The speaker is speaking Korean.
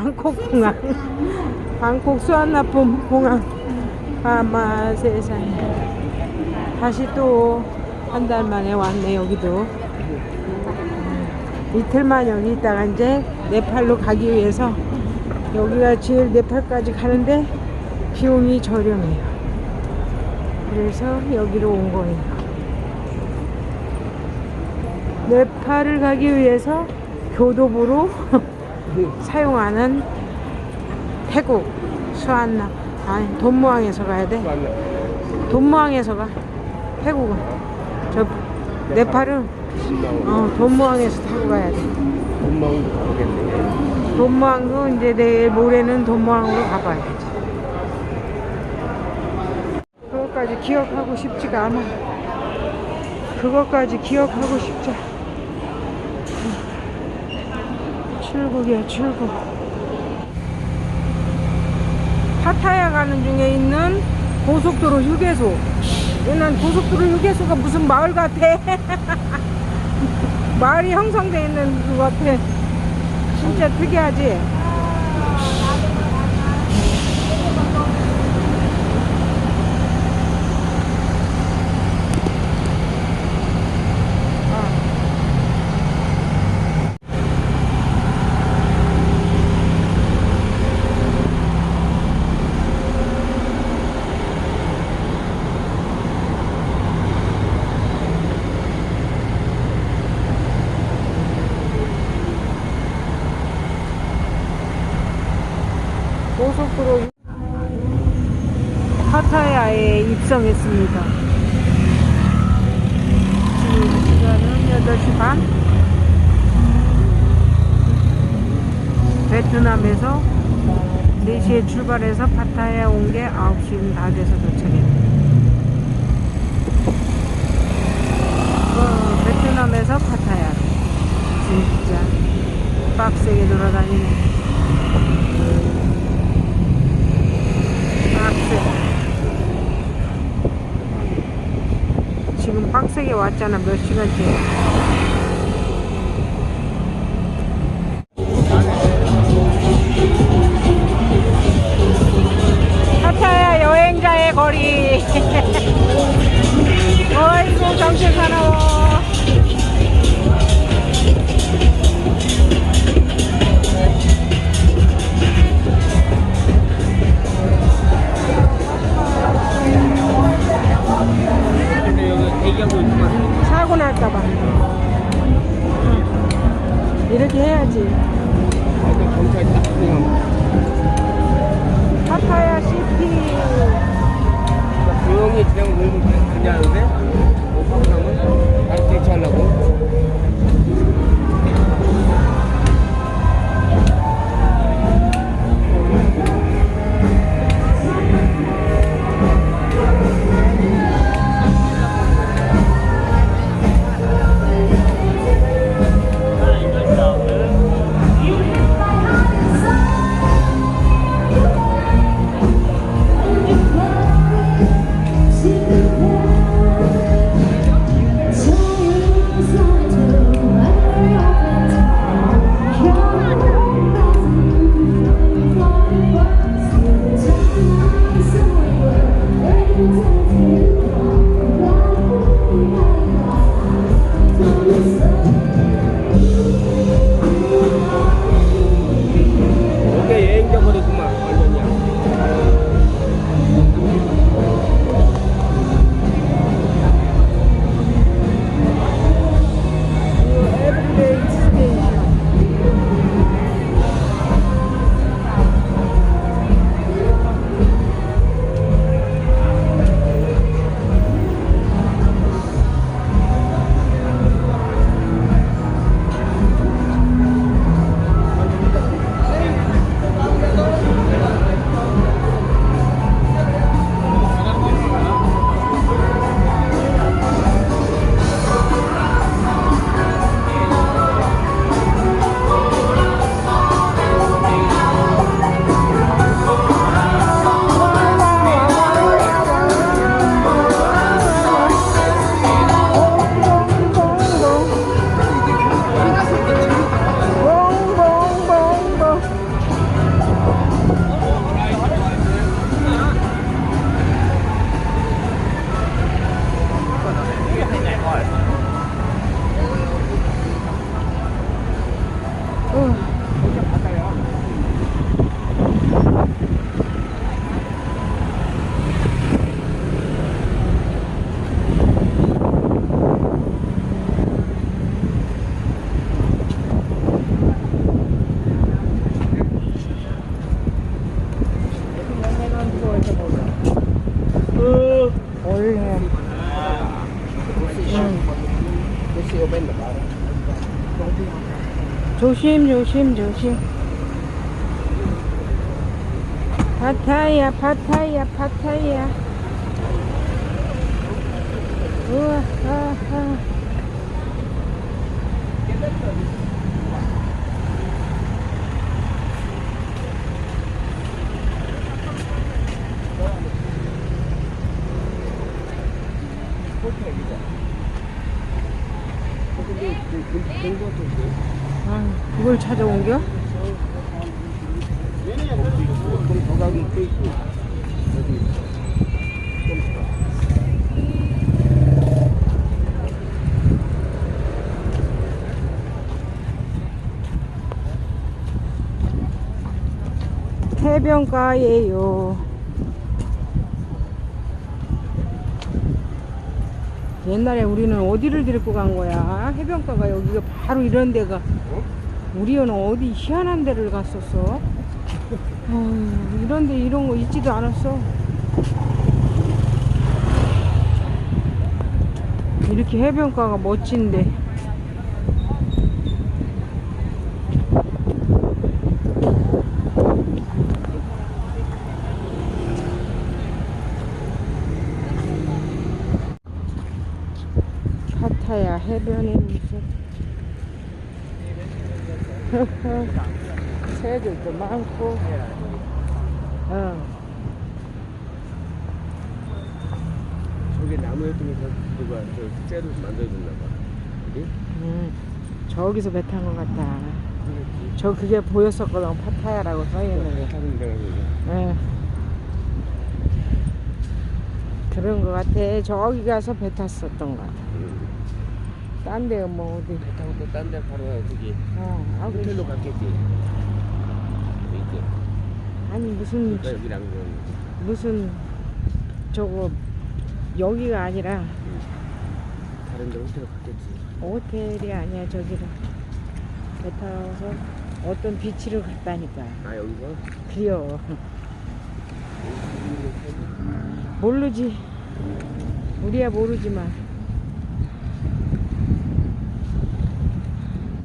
방콕 공항 방콕 수완나품 공항 아마 세상에. 다시 또 한 달 만에 왔네 여기도. 음, 이틀만 여기 있다가 이제 네팔로 가기 위해서 여기가 제일 네팔까지 가는데 비용이 저렴해요. 그래서 여기로 온 거예요. 네팔을 가기 위해서 교도부로 사용하는 태국 수안나 아니 돈무항에서 가야 돼? 돈무항에서 가. 태국은. 저 네팔은? 어 돈무항에서 타고 가야 돼. 돈망도 가겠네. 돈무항도 이제 내일 모레는 돈무항으로 가봐야지. 그것까지 기억하고 싶지가 않아. 그것까지 기억하고 싶지 않아. 출국이야 출국. 파타야 가는 중에 있는 고속도로 휴게소. 난 고속도로 휴게소가 무슨 마을 같아? 마을이 형성돼 있는 것 같아. 진짜 특이하지 고속도로 파타야에 입성했습니다. 지금 시간은 8시 반. 베트남에서 4시에 출발해서 파타야 온 게 9시 다 돼서 도착했네. 어, 베트남에서 파타야로. 진짜 빡세게 돌아다니네. 빡세. 지금 빡세게 왔잖아 몇 시간째. 파타야 여행자의 거리. 어이구 정신 사나워. 조심 조심 조심. 파타야 파타야 파타야. 우와 아하. 아, 그걸 찾아온겨? 좀 더. 해변가예요. 옛날에 우리는 어디를 데리고 간 거야? 해변가가 여기가 바로 이런 데가. 어? 우리 는 어디 희한한 데를 갔었어? 어, 이런 데 이런 거 있지도 않았어. 이렇게 해변가가 멋진데. 파타야 해변에 무슨 새들도 많고 어. 저게 나무였던 거 누가 저 쇠로 만들어줬나 봐. 그지? 음, 저기서 배 탄 것 같다 저 그게 보였었거든 파타야라고 써있는 게? 예. 그런 것 같아 저기 가서 배 탔었던 것 같아 응. 딴 데가 뭐 어디? 배 타고 또 딴 데 바로 저기. 어, 아, 호텔로 갔겠지. 이제 아니 무슨 그러니까 여기랑 좀 무슨 저거 여기가 아니라 다른 데 호텔 갔겠지. 호텔이 아니야 저기를 배 타서 어떤 비치를 갔다니까. 아 여기서? 그려 모르지. 우리야 모르지만